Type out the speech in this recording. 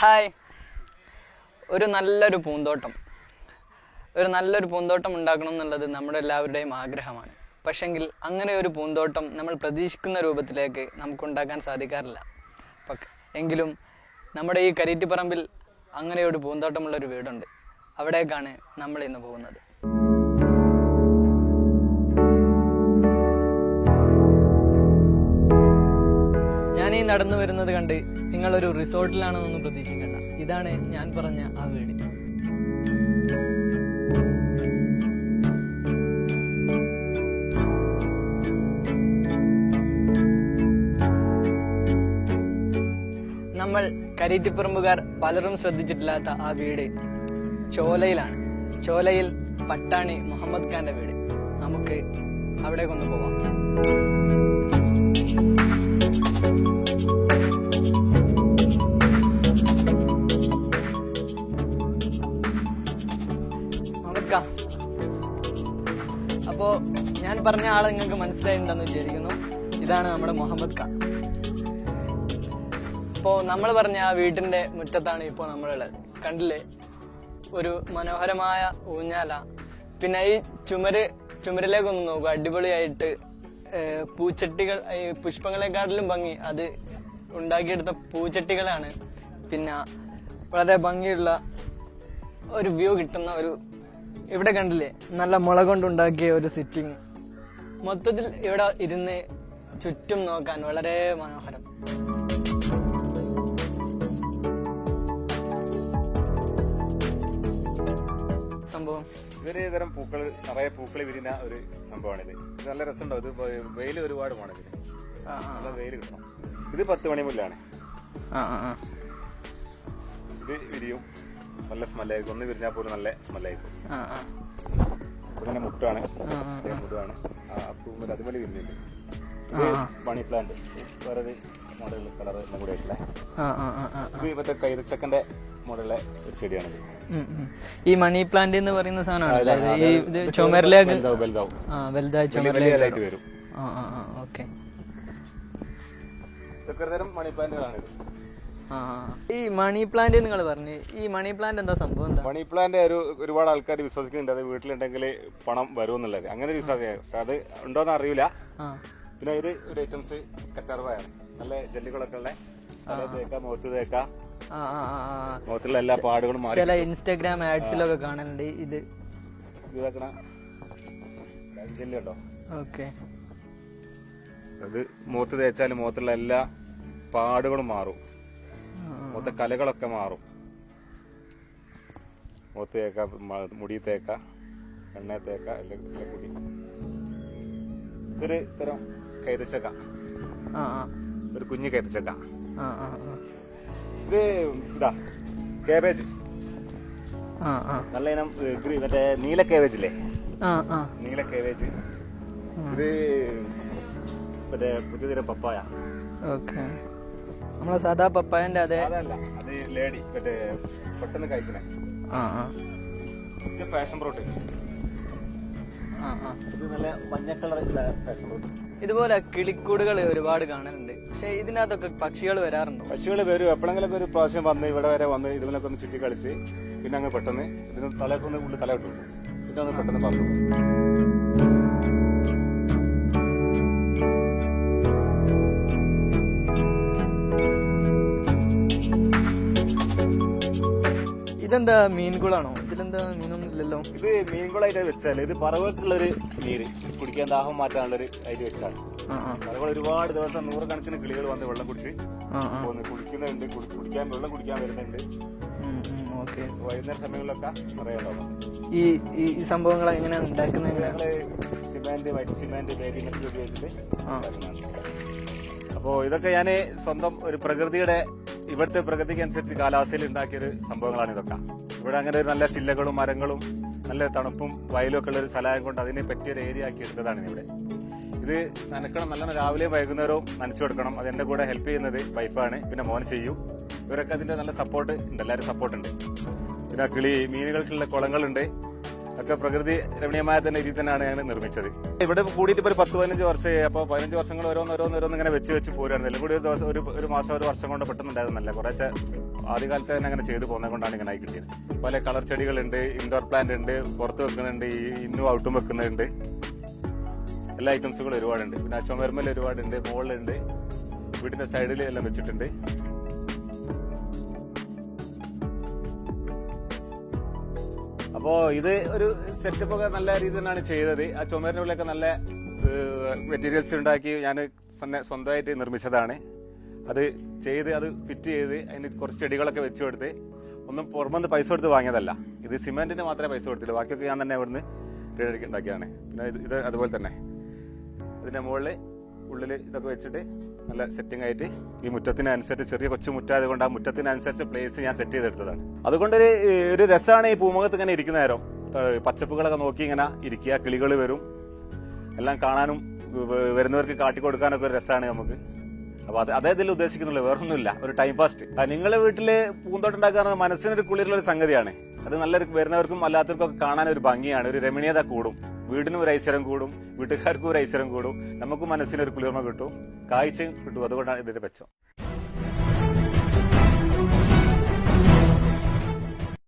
Hi. ഒരു നല്ലൊരു പൂന്തോട്ടം. ഒരു നല്ലൊരു പൂന്തോട്ടം ഉണ്ടാക്കണം എന്നുള്ളത് നമ്മുടെ എല്ലാവരുടെയും ആഗ്രഹമാണ്. പക്ഷെങ്കിൽ അങ്ങനെ ഒരു പൂന്തോട്ടം നമ്മൾ പ്രതീക്ഷിക്കുന്ന രൂപത്തിലേക്ക് നമുക്ക് ഉണ്ടാക്കാൻ സാധിക്കാറില്ല എങ്കിലും നമ്മുടെ ഈ കരീറ്റിപ്പറമ്പിൽ അങ്ങനെ ഒരു പൂന്തോട്ടമുള്ള ഒരു വീടുണ്ട്. അവിടേക്കാണ് നമ്മൾ ഇന്ന് പോകുന്നത്. ഈ നടന്നു വരുന്നത് കണ്ട് നിങ്ങളൊരു റിസോർട്ടിലാണെന്നൊന്നും പ്രതീക്ഷിക്കണ്ട. ഇതാണ് ഞാൻ പറഞ്ഞ ആ വീട് നമ്മൾ കരീറ്റിപ്പറമ്പുകാർ പലരും ശ്രദ്ധിച്ചിട്ടില്ലാത്ത ആ വീട് ചോലയിലാണ്. ചോലയിൽ പട്ടാണി മുഹമ്മദ് ഖാന്റെ വീട്. നമുക്ക് അവിടേക്കൊന്ന് പോവാം ഞാൻ പറഞ്ഞ ആളെ നിങ്ങൾക്ക് മനസ്സിലായിട്ടുണ്ടെന്ന് വിചാരിക്കുന്നു. ഇതാണ് നമ്മുടെ മുഹമ്മദ് ഖാൻ. അപ്പോൾ നമ്മൾ പറഞ്ഞ ആ വീട്ടിന്റെ മുറ്റത്താണ് ഇപ്പോൾ നമ്മളുള്ളത്. കണ്ടില്ലേ? ഒരു മനോഹരമായ ഊഞ്ഞാല. പിന്നെ ഈ ചുമര് ചുമരിലേക്കൊന്ന് നോക്കുക അടിപൊളിയായിട്ട് പൂച്ചട്ടികൾ ഈ പുഷ്പങ്ങളെക്കാട്ടിലും ഭംഗി. അത് ഉണ്ടാക്കിയെടുത്ത പൂച്ചട്ടികളാണ്. പിന്നെ വളരെ ഭംഗിയുള്ള ഒരു വ്യൂ കിട്ടുന്ന ഒരു ഇവിടെ കണ്ടില്ലേ? നല്ല മുള കൊണ്ടുണ്ടാക്കിയ ഒരു സിറ്റിംഗ് മൊത്തത്തിൽ ഇവിടെ ഇരുന്ന് ചുറ്റും നോക്കാൻ വളരെ മനോഹരം. സംഭവം. ഇവർ തരം പൂക്കൾ നിറയെ പൂക്കൾ വിരിഞ്ഞ ഒരു സംഭവമാണിത്. ഇത് നല്ല രസമുണ്ടോ? ഇത് വെയിൽ ഒരുപാട് വേണം ഇതിന് നല്ല വെയിൽ കിട്ടണം. ഇത് പത്ത് മണി മുല്ലാണ്. ഇത് വിരിയും. നല്ല സ്മെല്ലായിരിക്കും ഒന്ന് വിരിഞ്ഞാൽ പോലും നല്ല സ്മെല്ലായിരിക്കും പിന്നെ മുട്ടാണ്. മുട്ടാണ് പൂമ്പിൽ അതുപോലെ വിരിഞ്ഞിട്ട്. മണി പ്ലാന്റ് വേറെ മോഡൽ കളർ എല്ലാം കൂടെ ആയിട്ടുള്ള ആ ആ ആ ആ ഇത് മറ്റേ കൈതച്ചക്കന്റെ മോഡലിലെ ഒരു ചെടിയാണിത്. ഈ മണി പ്ലാന്റ് എന്ന് പറയുന്ന സാധനമാണ് ഈ ഇത് ചുമരിലേക്ക് വലുതാവും വലുതാവും. ആ വലുതായി വലിയ വലിയ ചുമരിലേക്ക് ഇലയായിട്ട് വരും. ഓക്കെ. ഇതൊക്കെ തരം മണി പ്ലാന്റുകളാണ്. ഈ മണി പ്ലാന്റ് നിങ്ങൾ പറഞ്ഞു ഈ മണി പ്ലാന്റ് എന്താ സംഭവം? എന്താ? മണി പ്ലാന്റ് ഒരു ഒരുപാട് ആൾക്കാർ വിശ്വസിക്കുന്നുണ്ട്. അത് വീട്ടിലുണ്ടെങ്കിൽ പണം വരുമെന്നുള്ളത്. അങ്ങനെ ഒരു വിശ്വാസം അത് ഉണ്ടോന്ന് അറിയില്ല പിന്നെ ഇത് ഒരു ഐറ്റംസ് കറ്റാർവായാണ്. നല്ല ജെല്ലുകളൊക്കെ ഉള്ള തേക്ക മുഖത്ത് മുഖത്തുള്ള എല്ലാ പാടുകളും ചില ഇൻസ്റ്റാഗ്രാം ആഡ്സിലൊക്കെ കാണലുണ്ട് ഇത്. ഓക്കെ. അത് മുഖത്ത് തേച്ചാൽ മുഖത്തുള്ള എല്ലാ പാടുകളും മാറും. മുഖത്തെ കലകളൊക്കെ മാറും. മുഖത്ത് തേക്ക മുടി തേക്ക എണ്ണ തേക്ക എല്ലാം കൂടി ഇതൊരു തരം കൈതച്ചക്ക. ഒരു കുഞ്ഞു കൈതച്ചക്ക. ഇത് ഇതാ കേബേജ് നല്ല ഇനം മറ്റേ നീല കേബേജ് ഇല്ലേ? നീല കേബേജ് ഇത് മറ്റേ പുതിയ തരം പപ്പായ. ഓക്കെ. നമ്മളെ സാധാ പപ്പായന്റെ അതെ ലേഡി മറ്റേ പെട്ടെന്ന് കഴിക്കണേ. ആ ആ. ഇത് ഫ്രൂട്ട് ആ ആ. ഇത് നല്ല മഞ്ഞ കളറുള്ള ഫ്രൂട്ട് ഇതുപോലെ കിളിക്കൂടുകൾ ഒരുപാട് കാണാനുണ്ട് പക്ഷെ ഇതിനകത്തൊക്കെ പക്ഷികൾ വരാറുണ്ടോ? പക്ഷികൾ വരും. എപ്പോഴെങ്കിലും ഒരു പ്രാവശ്യം വന്ന് ഇവിടെ വരെ വന്ന് ഇതുപോലൊക്കെ ഒന്ന് ചുറ്റി കളിച്ച് പിന്നെ അങ്ങ് പെട്ടെന്ന് ഇതിന് തലക്കൊന്ന് ഉള്ളിൽ തല ഇട്ടു പിന്നെ ഒന്ന് പെട്ടെന്ന് പറഞ്ഞു ഇതെന്താ മീൻകുളാണോ ഇതിലെന്താ മീനൊന്നും ഇല്ലല്ലോ ഇത് മീൻകുളായിട്ട് വെച്ചാൽ ഇത് പറവക്കുള്ളൊരു നീര്. കുടിക്കാൻ ദാഹം മാറ്റാനുള്ളൊരു അതിൽ വെച്ചാണ്. പറവകൾ ഒരുപാട് ദിവസം നൂറുകണക്കിന് കിളികൾ വന്ന് വെള്ളം കുടിച്ച് പോകുന്നു കുടിക്കുന്നുണ്ട് കുടിക്കാൻ വെള്ളം കുടിക്കാൻ വരുന്നുണ്ട്. ഓക്കെ. വൈകുന്നേര സമയങ്ങളിലൊക്കെ നിറയെ ഈ ഈ സംഭവങ്ങൾ എങ്ങനെയാണ് ഉണ്ടാക്കുന്നത്? സിമെന്റ് വൈറ്റ് സിമെന്റ് ഉപയോഗിച്ചിട്ട് അപ്പോൾ ഇതൊക്കെ ഞാൻ സ്വന്തം ഒരു പ്രകൃതിയുടെ ഇവിടുത്തെ പ്രകൃതിക്ക് അനുസരിച്ച് കാലാവസ്ഥയിൽ ഉണ്ടാക്കിയൊരു സംഭവങ്ങളാണ് ഇതൊക്കെ. ഇവിടെ അങ്ങനെ ഒരു നല്ല ചില്ലകളും മരങ്ങളും നല്ല തണുപ്പും വയലും ഒക്കെ ഉള്ള ഒരു സ്ഥലമായത് കൊണ്ട് അതിനെ പറ്റിയൊരു ഏരിയ ആക്കി എടുത്തതാണ് ഇവിടെ. ഇത് നനക്കണം നല്ല രാവിലെ വൈകുന്നേരവും നനച്ചു കൊടുക്കണം. അത് എന്റെ കൂടെ ഹെൽപ്പ് ചെയ്യുന്നത് വൈഫാണ് പിന്നെ മോൻ ചെയ്യും. ഇവരൊക്കെ അതിന്റെ നല്ല സപ്പോർട്ട് ഉണ്ട്. എല്ലാവരും സപ്പോർട്ട് ഉണ്ട്. പിന്നെ കിളി മീനുകൾക്കുള്ള കുളങ്ങളുണ്ട്. ഒക്കെ പ്രകൃതി രമണീയമായ തന്നെ രീതിയിൽ തന്നെയാണ് ഞങ്ങൾ നിർമ്മിച്ചത്. ഇവിടെ കൂടിയിട്ട് ഇപ്പോൾ ഒരു പത്ത് പതിനഞ്ച് വർഷമായി അപ്പോൾ പതിനഞ്ച് വർഷങ്ങൾ ഓരോന്ന് ഓരോന്ന് ഓരോന്ന് ഇങ്ങനെ വെച്ച് വെച്ച് പോരുകയാണ് കൂടി ഒരു ദിവസം ഒരു ഒരു മാസം ഒരു വർഷം കൊണ്ട് പെട്ടെന്നുണ്ടായിരുന്നല്ല കുറേശ്ശെ ആദ്യകാലത്ത് തന്നെ അങ്ങനെ ചെയ്തു പോകുന്നത് കൊണ്ടാണ് ഇങ്ങനെ ആയി കിട്ടിയത് പല കളർ ചെടികളുണ്ട് ഇൻഡോർ പ്ലാന്റ് ഉണ്ട് പുറത്ത് വെക്കുന്നുണ്ട് ഈ ഇന്നും ഔട്ടും വെക്കുന്നുണ്ട്. എല്ലാ ഐറ്റംസുകളും ഒരുപാടുണ്ട്. പിന്നെ ചുമരുമൽ ഒരുപാടുണ്ട് മുകളിലുണ്ട് വീടിന്റെ സൈഡിൽ എല്ലാം വെച്ചിട്ടുണ്ട്. അപ്പോ ഇത് ഒരു സെറ്റപ്പ് ഒക്കെ നല്ല രീതിയിൽ തന്നെയാണ് ചെയ്തത്. ആ ചുമരിന്റെ ഉള്ളിലൊക്കെ നല്ല മെറ്റീരിയൽസ് ഉണ്ടാക്കി ഞാൻ സ്വന്തമായിട്ട് നിർമ്മിച്ചതാണ്. അത് ചെയ്ത് അത് ഫിറ്റ് ചെയ്ത് അതിന് കുറച്ച് ചെടികളൊക്കെ വെച്ചു കൊടുത്ത് ഒന്നും പുറമെന്ന് പൈസ കൊടുത്ത് വാങ്ങിയതല്ല. ഇത് സിമെന്റിന് മാത്രമേ പൈസ കൊടുത്തില്ല ബാക്കിയൊക്കെ ഞാൻ തന്നെ അവിടുന്ന് റെഡിയാക്കി ഉണ്ടാക്കിയതാണ്. പിന്നെ ഇത് അതുപോലെ തന്നെ. ഇതിന്റെ മുകളിൽ ഉള്ളിൽ ഇതൊക്കെ വെച്ചിട്ട് നല്ല സെറ്റിംഗ് ആയിട്ട് ഈ മുറ്റത്തിനനുസരിച്ച് ചെറിയ കൊച്ചു മുറ്റായത് കൊണ്ട് ആ മുറ്റത്തിനനുസരിച്ച് പ്ലേസ് ഞാൻ സെറ്റ് ചെയ്തെടുത്തതാണ്. അതുകൊണ്ട് ഒരു ഒരു രസമാണ് ഈ പൂമുഖത്ത് ഇങ്ങനെ ഇരിക്കുന്ന നേരം. പച്ചപ്പുകളൊക്കെ നോക്കി ഇങ്ങനെ ഇരിക്കുക കിളികൾ വരും. എല്ലാം കാണാനും വരുന്നവർക്ക് കാട്ടിക്കൊടുക്കാനൊക്കെ ഒരു രസമാണ് നമുക്ക്. അപ്പൊ അത് അതേ ഇതിൽ ഉദ്ദേശിക്കുന്നുള്ളൂ. വേറൊന്നുമില്ല. ഒരു ടൈം പാസ്റ്റ് നിങ്ങളുടെ വീട്ടിൽ പൂന്തോട്ടം ഉണ്ടാക്കുക മനസ്സിനൊരു കുളിരുള്ള ഒരു സംഗതിയാണ്. അത് നല്ലൊരു വരുന്നവർക്കും അല്ലാത്തവർക്കും ഒക്കെ കാണാൻ ഒരു ഭംഗിയാണ്. ഒരു രമണീയത കൂടും. വീടിനും ഒരു ഐശ്വര്യം കൂടും വീട്ടുകാർക്കും ഒരു ഐശ്വര്യം കൂടും. നമുക്ക് മനസ്സിനൊരു കുളിർമ കിട്ടും. കാഴ്ചയും കിട്ടും. അതുകൊണ്ടാണ് ഇതിന്റെ മെച്ചം.